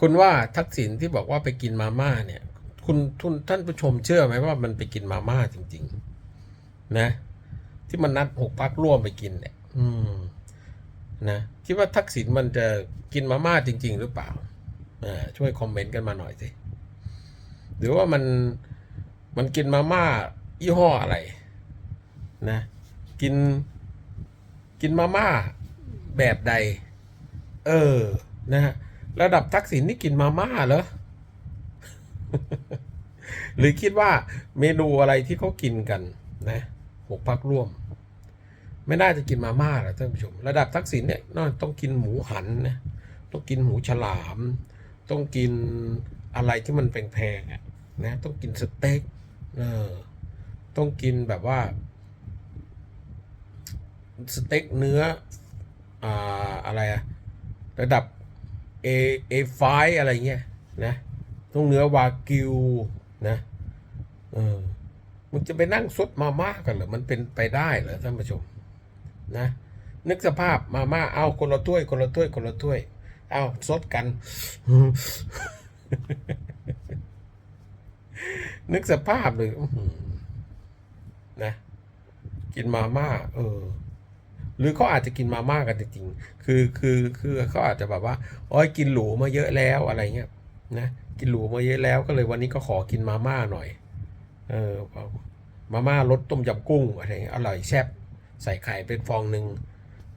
คุณว่าทักษิณที่บอกว่าไปกินมาม่าเนี่ย คุณทุนท่านผู้ชมเชื่อไหมว่ามันไปกินมาม่าจริง ๆ นะ ที่มันนัดหกพักร่วมไปกินเนี่ย อืม นะคิดว่าทักษิณมันจะกินมาม่าจริง ๆ หรือเปล่าอ่าช่วยคอมเมนต์กันมาหน่อยสิหรือว่ามันมันกินมาม่ายี่ห้ออะไร นะ กิน กินมาม่าแบบใด เออ นะฮะ ระดับทักษิณนี่กินมาม่าเหรอ หรือคิดว่าเมนูอะไรที่เขากินกันนะหกพักร่วม ไม่น่าจะกินมาม่าหรอกท่านผู้ชม ระดับทักษิณเนี่ยน่าต้องกินหมูหันนะ ต้องกินหมูฉลาม ต้องกินอะไรที่มันแพงๆอะนะ ต้องกินสเต็ก เออ ต้องกินแบบว่า สเต็กเนื้ออ่าอะไรอะระดับ A A5 อะไรเงี้ยนะต้องเนื้อวากิวนะเออมึงจะไปนั่งซดมาม่ากันเหรอมันเป็นไปได้เหรอท่านผู้ชมนะนึกสภาพมาม่าเอาคนละถ้วย คนละถ้วย คนละถ้วย เอาซดกัน นึกสภาพเลยนะกินมาม่า เออ หรือเขาอาจจะกินมาม่ากันจริงๆคือคือคือเขาอาจจะแบบว่าอ้ยกินหรูมาเยอะแล้วอะไรเงี้ยนะกินหรูมาเยอะแล้วก็เลยวันนี้ก็ขอกินมาม่าหน่อย เออมาม่ารสต้มยำกุ้งอะไรเงี้ยอร่อยแซ่บใส่ไข่เป็นฟองหนึ่ง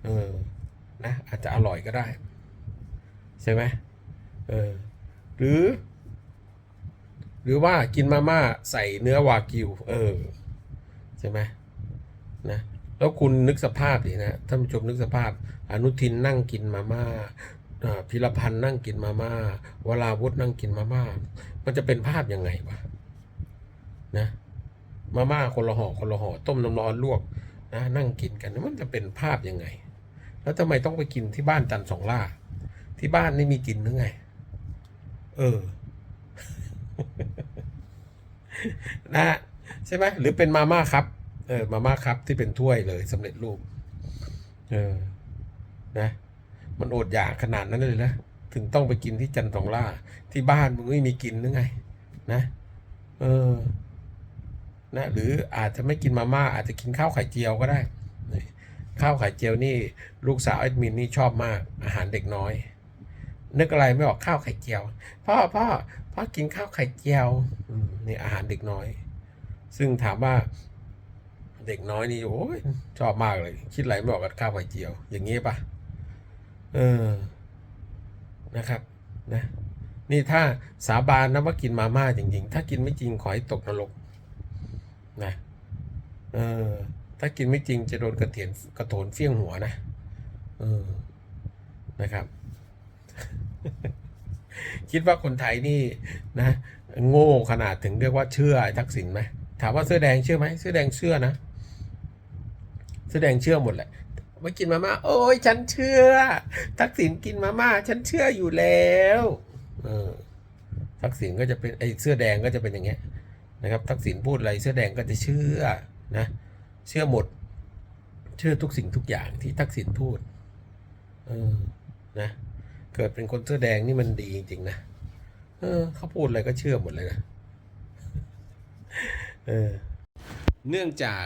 เออนะอาจจะอร่อยก็ได้ ใช่ไหมเออหรือ หรือว่ากินมาม่าใส่เนื้อวากิว เออ ใช่ไหมนะ แล้วคุณนึกสภาพดินะท่านผู้ชมนึกสภาพ อนุทินนั่งกินมาม่าพิรพันธ์นั่งกินมาม่า วราวุธนั่งกินมาม่า มันจะเป็นภาพยังไงวะนะ มาม่าคนละห่อคนละห่อต้มน้ำร้อนลวกนะนั่งกินกันมันจะเป็นภาพยังไง แล้วทำไมต้องไปกินที่บ้านจันสองล่า ที่บ้านนี่มีกินหรือไง เออ นะใช่ไหมหรือเป็นมาม่าครับ เออมาม่าครับที่เป็นถ้วยเลยสำเร็จรูป เออ นะ มันอดอยากขนาดนั้นเลยนะถึงต้องไปกินที่จันทองล่า ที่บ้านมึงไม่มีกินหรือไง นะ เออ นะ หรืออาจจะไม่กินมาม่า อาจจะกินข้าวไข่เจียวก็ได้ ข้าวไข่เจียวนี่ ลูกสาวแอดมินนี่ชอบมาก อาหารเด็กน้อย นึกอะไรไม่ออกข้าวไข่เจียว พ่อพ่อพ่อกินข้าวไข่เจียวนี่อาหารเด็กน้อย ซึ่งถามว่า เด็กน้อยนี่โอ้ยชอบมากเลย คิดอะไรไม่ออกกับข้าวไข่เจียว อย่างนี้ปะเออนะครับนะนี่ถ้าสาบานนะว่ากินมาม่าจริง ๆ ถ้ากินไม่จริงขอให้ตกนรกนะเออถ้ากินไม่จริงจะโดนกระเถียนกระโถนเฟี้ยงหัวนะเออนะครับ คิดว่าคนไทยนี่นะ โง่ขนาดถึงเรียกว่าเชื่อไอ้ทักษิณไหมถามว่าเสื้อแดงเชื่อไหมเสื้อแดงเชื่อนะ เสื้อแดงเชื่อหมดแหละม่กินมาม่าโอ้ยฉันเชื่อ ทักษิณกินมาม่าฉันเชื่ออยู่แล้วเออทักษิณก็จะเป็นไอ้เสื้อแดงก็จะเป็นอย่างเงี้ยนะครับทักษิณพูดอะไรเสื้อแดงก็จะเชื่อนะเชื่อหมด เชื่อทุกสิ่งทุกอย่างที่ทักษิณพูดเออนะเกิดเป็นคนเสื้อแดงนี่มันดีจริงๆนะเออเขาพูดอะไรก็เชื่อหมดเลยนะเออเนื่องจาก